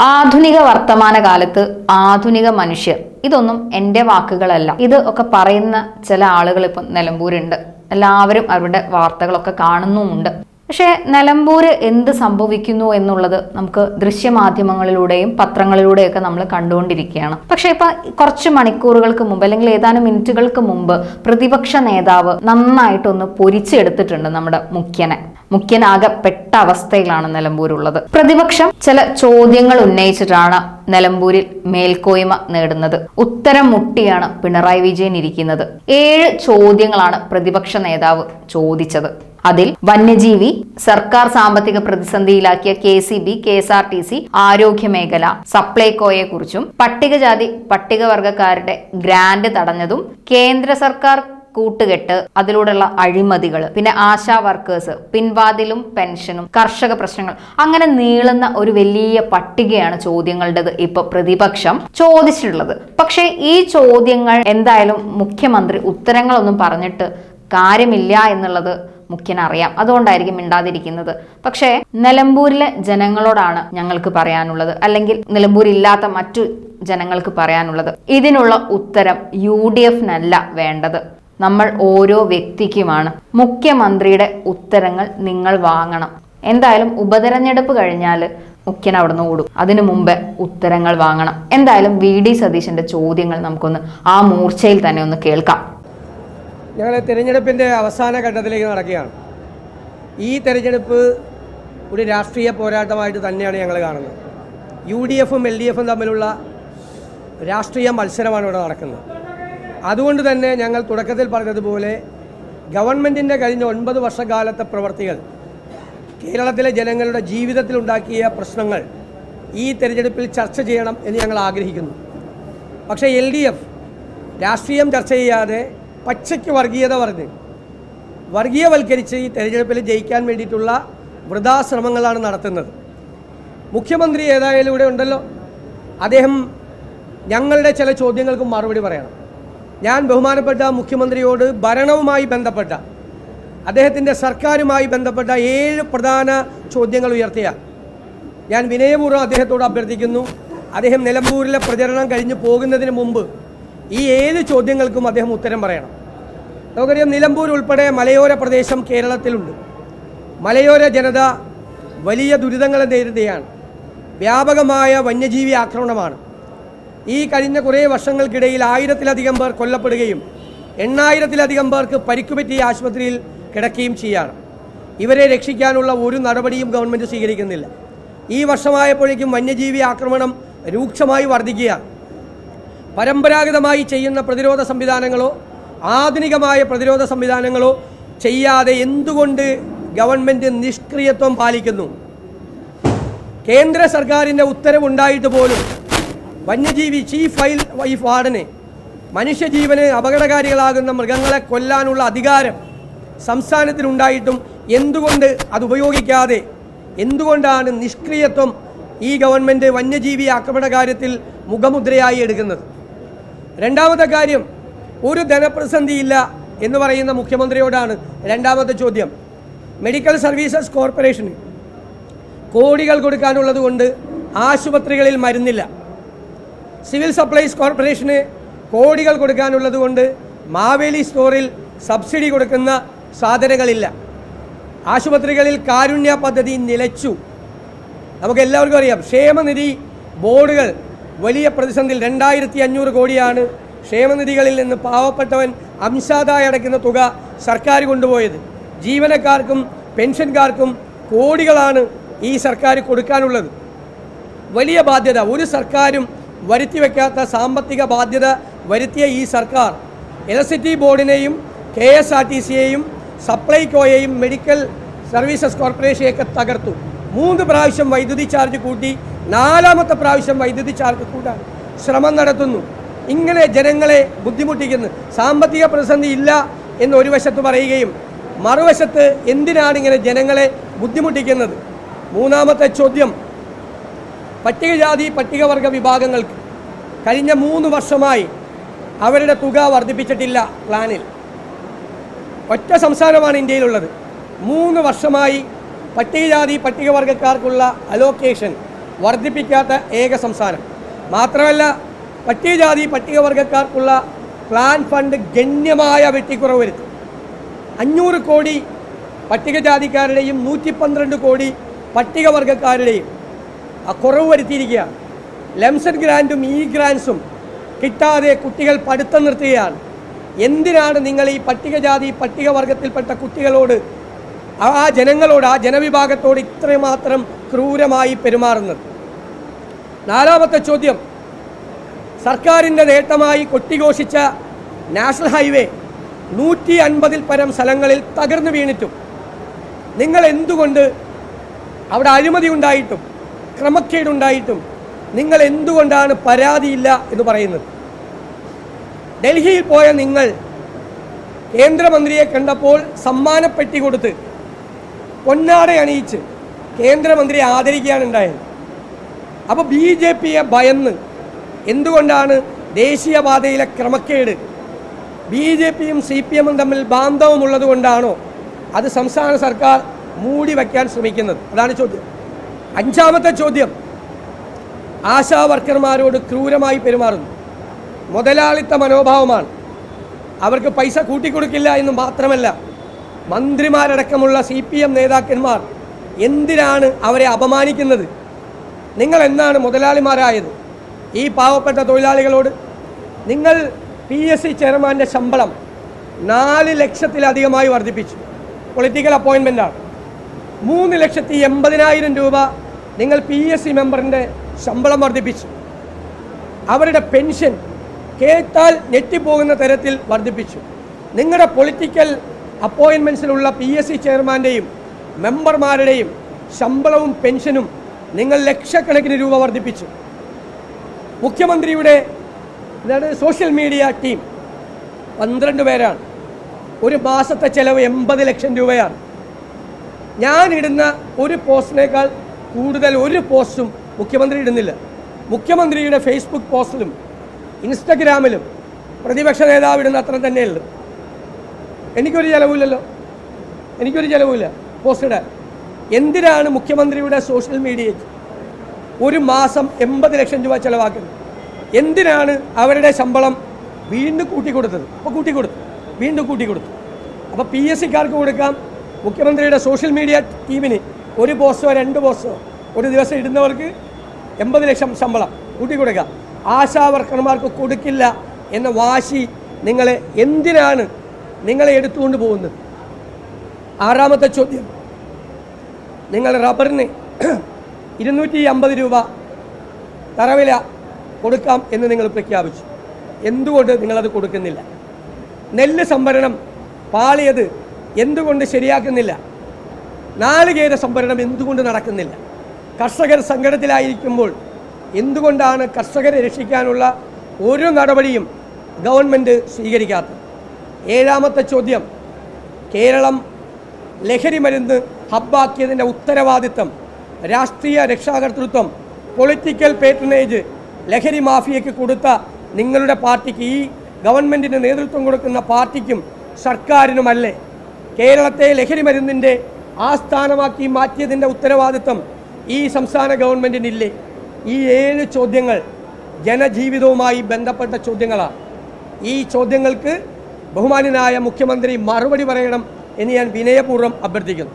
ആധുനിക വർത്തമാന കാലത്ത് ആധുനിക മനുഷ്യർ. ഇതൊന്നും എന്റെ വാക്കുകളല്ല. ഇത് ഒക്കെ പറയുന്ന ചില ആളുകൾ ഇപ്പം നിലമ്പൂരുണ്ട്. എല്ലാവരും അവരുടെ വാർത്തകളൊക്കെ കാണുന്നുമുണ്ട്. പക്ഷേ നിലമ്പൂര് എന്ത് സംഭവിക്കുന്നു എന്നുള്ളത് നമുക്ക് ദൃശ്യമാധ്യമങ്ങളിലൂടെയും പത്രങ്ങളിലൂടെയൊക്കെ നമ്മൾ കണ്ടുകൊണ്ടിരിക്കുകയാണ്. പക്ഷേ ഇപ്പം കുറച്ച് മണിക്കൂറുകൾക്ക് മുമ്പ് അല്ലെങ്കിൽ ഏതാനും മിനിറ്റുകൾക്ക് മുമ്പ് പ്രതിപക്ഷ നേതാവ് നന്നായിട്ടൊന്ന് പൊരിച്ചെടുത്തിട്ടുണ്ട് നമ്മുടെ മുഖ്യനെ. മുഖ്യനാകെ പെട്ട അവസ്ഥയിലാണ് നിലമ്പൂരുള്ളത്. പ്രതിപക്ഷം ചില ചോദ്യങ്ങൾ ഉന്നയിച്ചിട്ടാണ് നിലമ്പൂരിൽ മേൽക്കോയ്മ നേടുന്നത്. ഉത്തരം മുട്ടിയാണ് പിണറായി വിജയൻ ഇരിക്കുന്നത്. ഏഴ് ചോദ്യങ്ങളാണ് പ്രതിപക്ഷ നേതാവ് ചോദിച്ചത്. അതിൽ വന്യജീവി സർക്കാർ സാമ്പത്തിക പ്രതിസന്ധിയിലാക്കിയ K C B K S R T C ആരോഗ്യ മേഖല സപ്ലൈകോയെ കുറിച്ചും പട്ടികജാതി പട്ടികവർഗക്കാരുടെ ഗ്രാന്റ് തടഞ്ഞതും കേന്ദ്ര സർക്കാർ കൂട്ടുകെട്ട് അതിലൂടെയുള്ള അഴിമതികൾ പിന്നെ ആശാ വർക്കേഴ്സ് പിൻവാതിലും പെൻഷനും കർഷക പ്രശ്നങ്ങൾ. അങ്ങനെ നീളുന്ന ഒരു വലിയ പട്ടികയാണ് ചോദ്യങ്ങളുടേത് ഇപ്പൊ പ്രതിപക്ഷം ചോദിച്ചിട്ടുള്ളത്. പക്ഷേ ഈ ചോദ്യങ്ങൾ എന്തായാലും മുഖ്യമന്ത്രി ഉത്തരങ്ങളൊന്നും പറഞ്ഞിട്ട് കാര്യമില്ല എന്നുള്ളത് മുഖ്യനറിയാം. അതുകൊണ്ടായിരിക്കും മിണ്ടാതിരിക്കുന്നത്. പക്ഷേ നിലമ്പൂരിലെ ജനങ്ങളോടാണ് ഞങ്ങൾക്ക് പറയാനുള്ളത്. അല്ലെങ്കിൽ നിലമ്പൂരില്ലാത്ത മറ്റു ജനങ്ങൾക്ക് പറയാനുള്ളത്. ഇതിനുള്ള ഉത്തരം യു ഡി എഫിനല്ല വേണ്ടത്. നമ്മൾ ഓരോ വ്യക്തിക്കുമാണ്. മുഖ്യമന്ത്രിയുടെ ഉത്തരങ്ങൾ നിങ്ങൾ വാങ്ങണം. എന്തായാലും ഉപതെരഞ്ഞെടുപ്പ് കഴിഞ്ഞാൽ മുഖ്യൻ അവിടുന്ന് ഓടും. അതിനു മുമ്പ് ഉത്തരങ്ങൾ വാങ്ങണം. എന്തായാലും വി. ഡി. സതീശന്റെ ചോദ്യങ്ങൾ നമുക്കൊന്ന് ആ മൂർച്ചയിൽ തന്നെ ഒന്ന് കേൾക്കാം. ഞങ്ങൾ തിരഞ്ഞെടുപ്പിന്റെ അവസാന ഘട്ടത്തിലേക്ക് നടക്കുകയാണ്. ഈ തെരഞ്ഞെടുപ്പ് ഒരു രാഷ്ട്രീയ പോരാട്ടമായിട്ട് തന്നെയാണ് ഞങ്ങൾ കാണുന്നത്. യു. ഡി. എഫും എൽ. ഡി. എഫും തമ്മിലുള്ള രാഷ്ട്രീയ മത്സരമാണ് ഇവിടെ നടക്കുന്നത്. അതുകൊണ്ട് തന്നെ ഞങ്ങൾ തുടക്കത്തിൽ പറഞ്ഞതുപോലെ ഗവൺമെന്റിന്റെ കഴിഞ്ഞ ഒൻപത് വർഷകാലത്തെ പ്രവർത്തികൾ കേരളത്തിലെ ജനങ്ങളുടെ ജീവിതത്തിൽ ഉണ്ടാക്കിയ പ്രശ്നങ്ങൾ ഈ തെരഞ്ഞെടുപ്പിൽ ചർച്ച ചെയ്യണം എന്ന് ഞങ്ങൾ ആഗ്രഹിക്കുന്നു. പക്ഷേ എൽ ഡി എഫ് രാഷ്ട്രീയം ചർച്ച ചെയ്യാതെ പച്ചയ്ക്ക് വർഗീയത പറഞ്ഞ് വർഗീയവൽക്കരിച്ച് ഈ തെരഞ്ഞെടുപ്പിൽ ജയിക്കാൻ വേണ്ടിയിട്ടുള്ള വൃഥാശ്രമങ്ങളാണ് നടത്തുന്നത്. മുഖ്യമന്ത്രി ഏതായാലും ഇവിടെ ഉണ്ടല്ലോ. അദ്ദേഹം ഞങ്ങളുടെ ചില ചോദ്യങ്ങൾക്കും മറുപടി പറയണം. ഞാൻ ബഹുമാനപ്പെട്ട മുഖ്യമന്ത്രിയോട് ഭരണവുമായി ബന്ധപ്പെട്ട അദ്ദേഹത്തിന്റെ സർക്കാരുമായി ബന്ധപ്പെട്ട ഏഴ് പ്രധാന ചോദ്യങ്ങൾ ഉയർത്തിയ. ഞാൻ വിനയപൂർവം അദ്ദേഹത്തോട് അഭ്യർത്ഥിക്കുന്നു അദ്ദേഹം നിലമ്പൂരിലെ പ്രചരണം കഴിഞ്ഞ് പോകുന്നതിന് മുമ്പ് ഈ ഏഴ് ചോദ്യങ്ങൾക്കും അദ്ദേഹം ഉത്തരം പറയണം. നമുക്കറിയാം നിലമ്പൂർ ഉൾപ്പെടെ മലയോര പ്രദേശം കേരളത്തിലുണ്ട്. മലയോര ജനത വലിയ ദുരിതങ്ങളെ നേരിടുകയാണ്. വ്യാപകമായ വന്യജീവി ആക്രമണമാണ്. ഈ കഴിഞ്ഞ കുറേ വർഷങ്ങൾക്കിടയിൽ ആയിരത്തിലധികം പേർ കൊല്ലപ്പെടുകയും എണ്ണായിരത്തിലധികം പേർക്ക് പരിക്കുപറ്റി ആശുപത്രിയിൽ കിടക്കുകയും ചെയ്യാണ് ഇവരെ രക്ഷിക്കാനുള്ള ഒരു നടപടിയും ഗവൺമെന്റ് സ്വീകരിക്കുന്നില്ല. ഈ വർഷമായപ്പോഴേക്കും വന്യജീവി ആക്രമണം രൂക്ഷമായി വർദ്ധിക്കുകയാണ് പരമ്പരാഗതമായി ചെയ്യുന്ന പ്രതിരോധ സംവിധാനങ്ങളോ ആധുനികമായ പ്രതിരോധ സംവിധാനങ്ങളോ ചെയ്യാതെ എന്തുകൊണ്ട് ഗവൺമെന്റ് നിഷ്ക്രിയത്വം പാലിക്കുന്നു? കേന്ദ്ര സർക്കാരിന്റെ ഉത്തരവുണ്ടായിട്ട് പോലും വന്യജീവി ചീഫ് വൈൽ വൈഫ് വാർഡന് മനുഷ്യജീവന് അപകടകാരികളാകുന്ന മൃഗങ്ങളെ കൊല്ലാനുള്ള അധികാരം സംസ്ഥാനത്തിനുണ്ടായിട്ടും എന്തുകൊണ്ട് അത് ഉപയോഗിക്കാതെ എന്തുകൊണ്ടാണ് നിഷ്ക്രിയത്വം ഈ ഗവൺമെന്റ് വന്യജീവി ആക്രമണ കാര്യത്തിൽ മുഖമുദ്രയായി എടുക്കുന്നത്? രണ്ടാമത്തെ കാര്യം ഒരു ധനപ്രതിസന്ധിയില്ല എന്ന് പറയുന്ന മുഖ്യമന്ത്രിയോടാണ് രണ്ടാമത്തെ ചോദ്യം. മെഡിക്കൽ സർവീസസ് കോർപ്പറേഷന് കോടികൾ കൊടുക്കാനുള്ളത് കൊണ്ട് ആശുപത്രികളിൽ മരുന്നില്ല. സിവിൽ സപ്ലൈസ് കോർപ്പറേഷന് കോടികൾ കൊടുക്കാനുള്ളത് കൊണ്ട് മാവേലി സ്റ്റോറിൽ സബ്സിഡി കൊടുക്കുന്ന സാധനങ്ങളില്ല. ആശുപത്രികളിൽ കാരുണ്യ പദ്ധതി നിലച്ചു. നമുക്ക് എല്ലാവർക്കും അറിയാം ക്ഷേമനിധി ബോർഡുകൾ വലിയ പ്രതിസന്ധിയിൽ രണ്ടായിരത്തി അഞ്ഞൂറ് കോടിയാണ് ക്ഷേമനിധികളിൽ നിന്ന് പാവപ്പെട്ടവൻ അംശാദായി അടയ്ക്കുന്ന തുക സർക്കാർ കൊണ്ടുപോയത്. ജീവനക്കാർക്കും പെൻഷൻകാർക്കും കോടികളാണ് ഈ സർക്കാർ കൊടുക്കാനുള്ളത്. വലിയ ബാധ്യത ഒരു സർക്കാരും വരുത്തി വയ്ക്കാത്ത സാമ്പത്തിക ബാധ്യത വരുത്തിയ ഈ സർക്കാർ. ഇലക്ട്രിസിറ്റി ബോർഡിനെയും കെ എസ് ആർ ടി സിയെയും സപ്ലൈകോയെയും മെഡിക്കൽ സർവീസസ് കോർപ്പറേഷനെയൊക്കെ തകർത്തു. മൂന്ന് പ്രാവശ്യം വൈദ്യുതി ചാർജ് കൂട്ടി നാലാമത്തെ പ്രാവശ്യം വൈദ്യുതി ചാർജ് കൂട്ടാൻ ശ്രമം നടത്തുന്നു. ഇങ്ങനെ ജനങ്ങളെ ബുദ്ധിമുട്ടിക്കുന്നു. സാമ്പത്തിക പ്രതിസന്ധി ഇല്ല എന്ന് ഒരു വശത്ത് പറയുകയും മറുവശത്ത് എന്തിനാണ് ഇങ്ങനെ ജനങ്ങളെ ബുദ്ധിമുട്ടിക്കുന്നത്? മൂന്നാമത്തെ ചോദ്യം പട്ടികജാതി പട്ടികവർഗ വിഭാഗങ്ങൾക്ക് കഴിഞ്ഞ മൂന്ന് വർഷമായി അവരുടെ തുക വർദ്ധിപ്പിച്ചിട്ടില്ല പ്ലാനിൽ. ഒറ്റ സംസ്ഥാനമാണ് ഇന്ത്യയിലുള്ളത്. മൂന്ന് വർഷമായി പട്ടികജാതി പട്ടികവർഗക്കാർക്കുള്ള അലോക്കേഷൻ വർദ്ധിപ്പിക്കാത്ത ഏക സംസ്ഥാനം. മാത്രമല്ല പട്ടികജാതി പട്ടികവർഗക്കാർക്കുള്ള പ്ലാൻ ഫണ്ട് ഗണ്യമായ വെട്ടിക്കുറവ് വരുത്തി. അഞ്ഞൂറ് കോടി പട്ടികജാതിക്കാരുടെയും നൂറ്റി പന്ത്രണ്ട് കോടി പട്ടികവർഗക്കാരുടെയും കുറവ് വരുത്തിയിരിക്കുകയാണ് ലംസൺ ഗ്രാന്റും ഇ ഗ്രാൻസും കിട്ടാതെ കുട്ടികൾ പഠിത്തം നിർത്തുകയാണ്. എന്തിനാണ് നിങ്ങൾ ഈ പട്ടികജാതി പട്ടികവർഗത്തിൽപ്പെട്ട കുട്ടികളോട് ആ ജനങ്ങളോട് ആ ജനവിഭാഗത്തോട് ഇത്രമാത്രം ക്രൂരമായി പെരുമാറുന്നത്? നാലാമത്തെ ചോദ്യം. സർക്കാരിന്റെ നേട്ടമായി കൊട്ടിഘോഷിച്ച നാഷണൽ ഹൈവേ നൂറ്റി അൻപതിൽ പരം സ്ഥലങ്ങളിൽ തകർന്നു വീണിട്ടും. നിങ്ങൾ എന്തുകൊണ്ട് അവിടെ അഴിമതി ഉണ്ടായിട്ടും? ക്രമക്കേടുണ്ടായിട്ടും നിങ്ങൾ എന്തുകൊണ്ടാണ് പരാതിയില്ല എന്ന് പറയുന്നത്? ഡൽഹിയിൽ പോയ നിങ്ങൾ കേന്ദ്രമന്ത്രിയെ കണ്ടപ്പോൾ സമ്മാനപ്പെട്ടി കൊടുത്ത് പൊന്നാട അണിയിച്ച് കേന്ദ്രമന്ത്രിയെ ആദരിക്കുകയാണ് ഉണ്ടായത്. അപ്പോൾ ബി ജെ പിയെ ഭയന്ന് എന്തുകൊണ്ടാണ് ദേശീയപാതയിലെ ക്രമക്കേട്? ബി ജെ പിയും സി പി എമ്മും തമ്മിൽ ബാന്ധവമുള്ളത് കൊണ്ടാണോ അത് സംസ്ഥാന സർക്കാർ മൂടി വയ്ക്കാൻ ശ്രമിക്കുന്നത്? അതാണ് ചോദ്യം. അഞ്ചാമത്തെ ചോദ്യം. ആശാ വർക്കർമാരോട് ക്രൂരമായി പെരുമാറുന്നു. മുതലാളിത്ത മനോഭാവമാണ്. അവർക്ക് പൈസ കൂട്ടിക്കൊടുക്കില്ല എന്ന് മാത്രമല്ല മന്ത്രിമാരടക്കമുള്ള സി പി എം നേതാക്കന്മാർ എന്തിനാണ് അവരെ അപമാനിക്കുന്നത്? നിങ്ങൾ എന്നാണ് മുതലാളിമാരായത്? ഈ പാവപ്പെട്ട തൊഴിലാളികളോട് നിങ്ങൾ പി എസ് സി ചെയർമാന്റെ ശമ്പളം നാല് ലക്ഷത്തിലധികമായി വർദ്ധിപ്പിച്ചു. പൊളിറ്റിക്കൽ അപ്പോയിൻമെന്റാണ്. മൂന്ന് ലക്ഷത്തി എൺപതിനായിരം രൂപ നിങ്ങൾ പി എസ് സി മെമ്പറിന്റെ ശമ്പളം വർദ്ധിപ്പിച്ചു. അവരുടെ പെൻഷൻ കേട്ടാൽ ഞെട്ടിപ്പോകുന്ന തരത്തിൽ വർദ്ധിപ്പിച്ചു. നിങ്ങളുടെ പൊളിറ്റിക്കൽ അപ്പോയിൻമെന്റ്സിലുള്ള പി എസ് സി ചെയർമാന്റെയും മെമ്പർമാരുടെയും ശമ്പളവും പെൻഷനും നിങ്ങൾ ലക്ഷക്കണക്കിന് രൂപ വർദ്ധിപ്പിച്ചു. മുഖ്യമന്ത്രിയുടെ അതായത് സോഷ്യൽ മീഡിയ ടീം പന്ത്രണ്ട് പേരാണ്. ഒരു മാസത്തെ ചെലവ് എൺപത് ലക്ഷം രൂപയാണ്. ഞാൻ ഇടുന്ന ഒരു പോസ്റ്റിനേക്കാൾ കൂടുതൽ ഒരു പോസ്റ്റും മുഖ്യമന്ത്രി ഇടുന്നില്ല. മുഖ്യമന്ത്രിയുടെ ഫേസ്ബുക്ക് പോസ്റ്റിലും ഇൻസ്റ്റഗ്രാമിലും പ്രതിപക്ഷ നേതാവ് ഇടുന്ന അത്ര തന്നെയുള്ളു. എനിക്കൊരു ചിലവില്ലല്ലോ. എനിക്കൊരു ചിലവില്ല പോസ്റ്റ് ഇടാൻ. എന്തിനാണ് മുഖ്യമന്ത്രിയുടെ സോഷ്യൽ മീഡിയയ്ക്ക് ഒരു മാസം എൺപത് ലക്ഷം രൂപ ചിലവാക്കുന്നത്? എന്തിനാണ് അവരുടെ ശമ്പളം വീണ്ടും കൂട്ടിക്കൊടുത്തത്? അപ്പോൾ കൂട്ടിക്കൊടുത്തു. വീണ്ടും കൂട്ടിക്കൊടുത്തു. അപ്പോൾ പി എസ് സിക്കാർക്ക് കൊടുക്കാം മുഖ്യമന്ത്രിയുടെ സോഷ്യൽ മീഡിയ ടീമിന് ഒരു പോസ്റ്റോ രണ്ട് പോസ്റ്റോ ഒരു ദിവസം ഇടുന്നവർക്ക് എൺപത് ലക്ഷം ശമ്പളം കൂട്ടിക്കൊടുക്കാം ആശാ വർക്കർമാർക്ക് കൊടുക്കില്ല എന്ന വാശി നിങ്ങളെ എന്തിനാണ് നിങ്ങളെ എടുത്തുകൊണ്ട് പോകുന്നത്? ആറാമത്തെ ചോദ്യം. നിങ്ങൾ റബ്ബറിന് ഇരുന്നൂറ്റി അമ്പത് രൂപ തറവില കൊടുക്കാം എന്ന് നിങ്ങൾ പ്രഖ്യാപിച്ചു. എന്തുകൊണ്ട് നിങ്ങളത് കൊടുക്കുന്നില്ല? നെല്ല് സംഭരണം പാളിയത് എന്തുകൊണ്ട് ശരിയാക്കുന്നില്ല? നാളികേര സംഭരണം എന്തുകൊണ്ട് നടക്കുന്നില്ല? കർഷകർ സങ്കടത്തിലായിരിക്കുമ്പോൾ എന്തുകൊണ്ടാണ് കർഷകരെ രക്ഷിക്കാനുള്ള ഒരു നടപടിയും ഗവൺമെന്റ് സ്വീകരിക്കാത്തത്? ഏഴാമത്തെ ചോദ്യം കേരളം ലഹരി മരുന്ന് ഹബ്ബാക്കിയതിന്റെ ഉത്തരവാദിത്തം രാഷ്ട്രീയ രക്ഷാകർതൃത്വം പൊളിറ്റിക്കൽ പേറ്റനേജ് ലഹരി മാഫിയയ്ക്ക് കൊടുത്ത നിങ്ങളുടെ പാർട്ടിക്ക് ഈ ഗവൺമെന്റിന് നേതൃത്വം കൊടുക്കുന്ന പാർട്ടിക്കും സർക്കാരിനുമല്ലേ? കേരളത്തെ ലഹരി മരുന്നിന്റെ ആസ്ഥാനമാക്കി മാറ്റിയതിന്റെ ഉത്തരവാദിത്വം ഈ സംസ്ഥാന ഗവൺമെന്റിനില്ലേ ഈ ഏഴ് ചോദ്യങ്ങൾ ജനജീവിതവുമായി ബന്ധപ്പെട്ട ചോദ്യങ്ങളാണ് ഈ ചോദ്യങ്ങൾക്ക് ബഹുമാനായ മുഖ്യമന്ത്രി മറുപടി പറയണം എന്ന് ഞാൻ വിനയപൂർവം അഭ്യർത്ഥിക്കുന്നു.